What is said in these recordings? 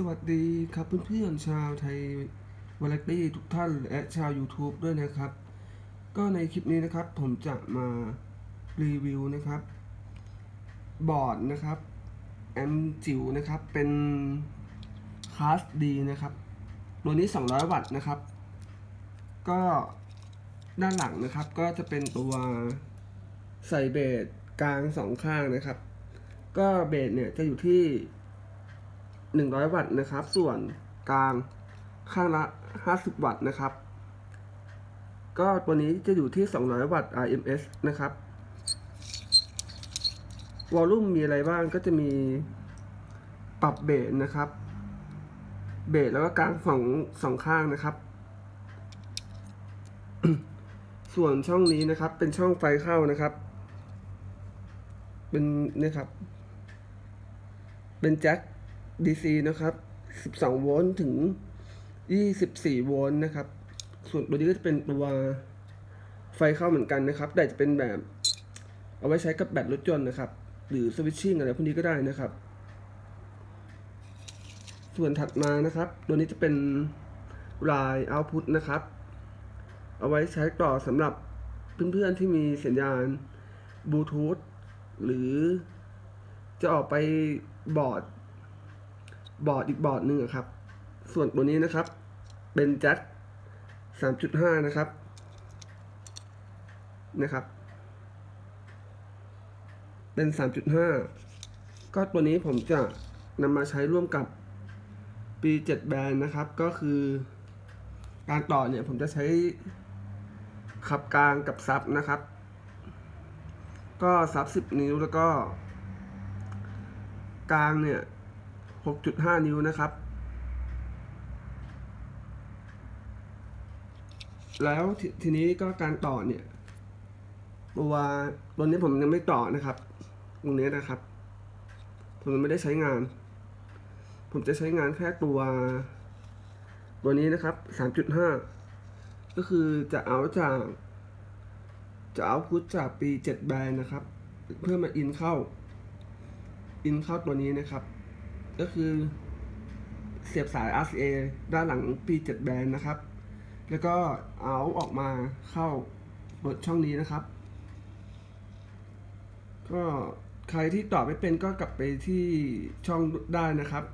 สวัสดีครับเพื่อนๆชาวไทยวาไรตี้ทุกท่านและชาว YouTube ด้วยนะครับ ก็ในคลิปนี้นะครับผมจะมารีวิวนะครับ บอร์ดนะครับแอมจิ๋วนะครับเป็นคลาสดีนะครับ ตัวนี้ 200 วัตต์นะครับ ก็ด้านหลังนะครับก็จะเป็นตัวใส่เบสกลางสองข้างนะครับ ก็เบสเนี่ยจะอยู่ที่ 100 วัตต์นะครับ ส่วนกลางข้างละ 50 วัตต์นะครับ ก็ตัวนี้จะอยู่ที่ 200 วัตต์ RMS นะครับ วอลลุ่มมีอะไรบ้างก็จะมีปรับเบสนะครับ เบสแล้วก็กลางสองสองข้างนะครับ ส่วนช่องนี้นะครับ เป็นช่องไฟเข้านะครับ เป็นนี่ครับ เป็นแจ็ค DC นะครับ 12 โวลต์ถึง 24 โวลต์นะครับ ส่วนตัวนี้ก็จะเป็นตัวไฟเข้าเหมือนกันนะครับ แต่จะเป็นแบบเอาไว้ใช้กับแบตรถยนต์นะครับ หรือสวิตชิ่งอะไรพวกนี้ก็ได้นะครับ ส่วนถัดมานะครับ ตัวนี้จะเป็นราย output นะครับ เอาไว้ใช้ต่อสำหรับเพื่อนๆที่มีสัญญาณบลูทูธหรือจะออกไปบอร์ด บอร์ดอีกบอร์ดหนึ่งครับ ส่วนตัวนี้นะครับ เป็นแจ็ค3.5นะครับ นะครับ เป็น3.5ก็ตัวนี้ผมจะนำมาใช้ร่วมกับปี7แบรนด์นะครับ ก็คือการต่อเนี่ยผมจะใช้ขับกลางกับซับนะครับ ก็ซับ10นิ้วแล้วก็ กลางเนี่ย 6.5 นิ้วนะครับ แล้วททีนี้ก็การต่อเนี่ย ตัวตัวนี้ผมยังไม่ต่อนะครับ ตรงนี้นะครับ ผมยังไม่ได้ใช้งาน ผมจะใช้งานแค่ตัว ตัวนี้นะครับ 3.5 ก็คือจะเอาจาก จะเอาพุทจากปี 7 แบรนด์นะครับ เพื่อมาอินเข้า อินเข้าตัวนี้นะครับ ก็คือเสียบสาย RCA ด้านหลังปี7แบรนนะครับ แล้วก็เอาออกมาเข้ารถช่องนี้นะครับ ก็ใครที่ต่อไม่เป็นก็กลับไปที่ช่องได้นะครับ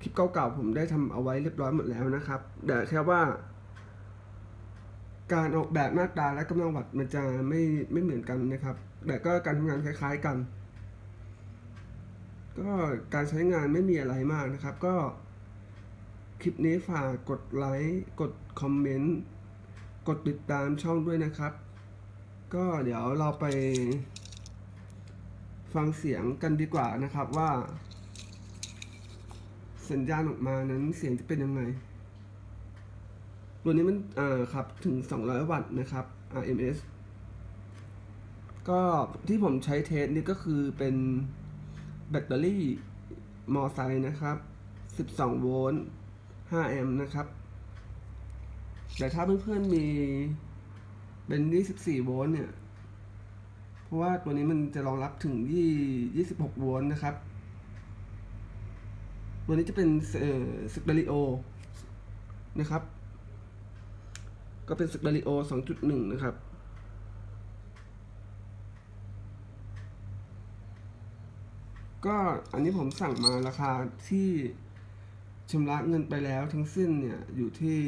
คลิปเก่าๆผมได้ทำเอาไว้เรียบร้อยหมดแล้วนะครับแต่แค่ว่า การออกแบบหน้าตาและกำลังวัดมันจะไม่ไม่เหมือนกันนะครับ แต่ก็การทำงานคล้าย ๆ กัน ก็การใช้งานไม่มีอะไรมากนะครับ ก็คลิปนี้ฝากกดไลค์กดคอมเมนต์กดติดตามช่องด้วยนะครับ ก็เดี๋ยวเราไป ฟังเสียงกันดีกว่านะครับว่า สัญญาณออกมานั้นเสียงจะเป็นยังไง ตัวนี้มันอ่อขับถึง 200 วัตต์นะครับ RMS ก็ที่ผมใช้เทสนี่ก็คือเป็น แบตเตอรี่มอไซค์นะครับ 12 โวลต์ 5 แอมป์นะครับ แต่ถ้าเพื่อนๆมีเป็น 24 โวลต์เนี่ย เพราะว่าตัวนี้มันจะรองรับถึง 26 โวลต์นะครับ ตัวนี้จะเป็นเอ่อสเตอริโอนะครับ ก็เป็นสเตอริโอ 2.1 นะครับ ก็อันนี้ผมสั่งมาราคาที่ชำระเงินไปแล้วทั้งสิ้นเนี่ย อยู่ที่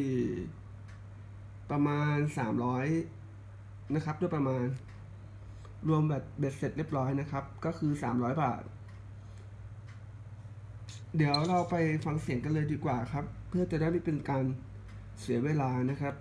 ประมาณ 300 นะครับด้วยประมาณ รวมแบบเบ็ดเสร็จเรียบร้อยนะครับ ก็คือ 300 บาท เดี๋ยวเราไปฟังเสียงกันเลยดีกว่าครับ เพื่อจะได้ไม่เป็นการเสียเวลานะครับ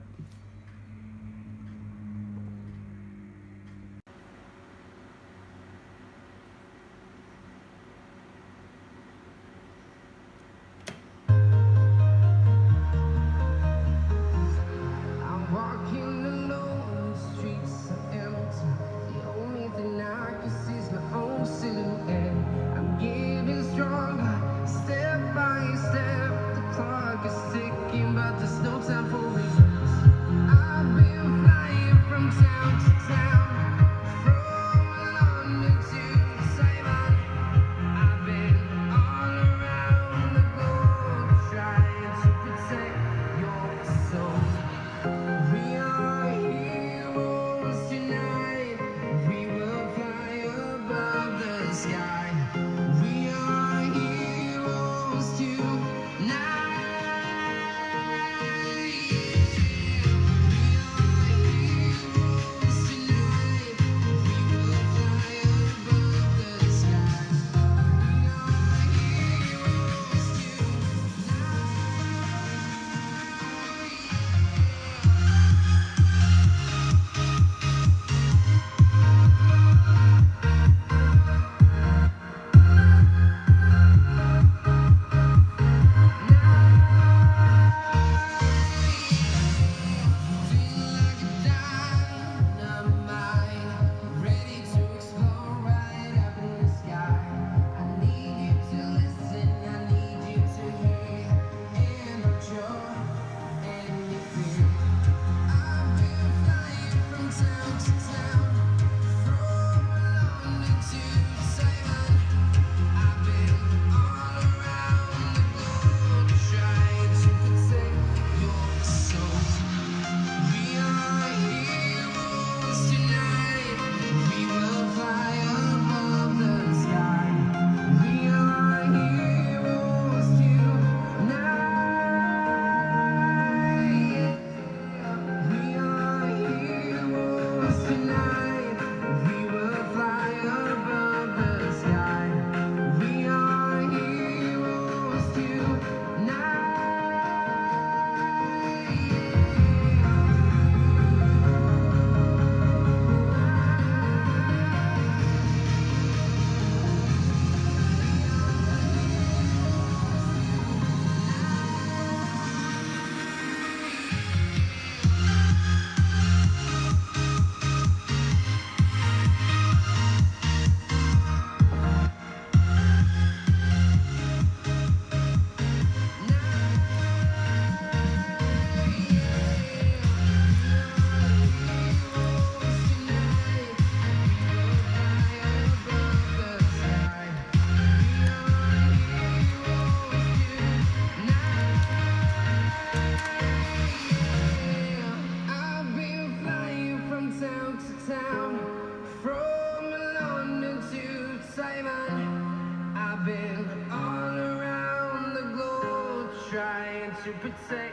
say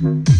mm-hmm.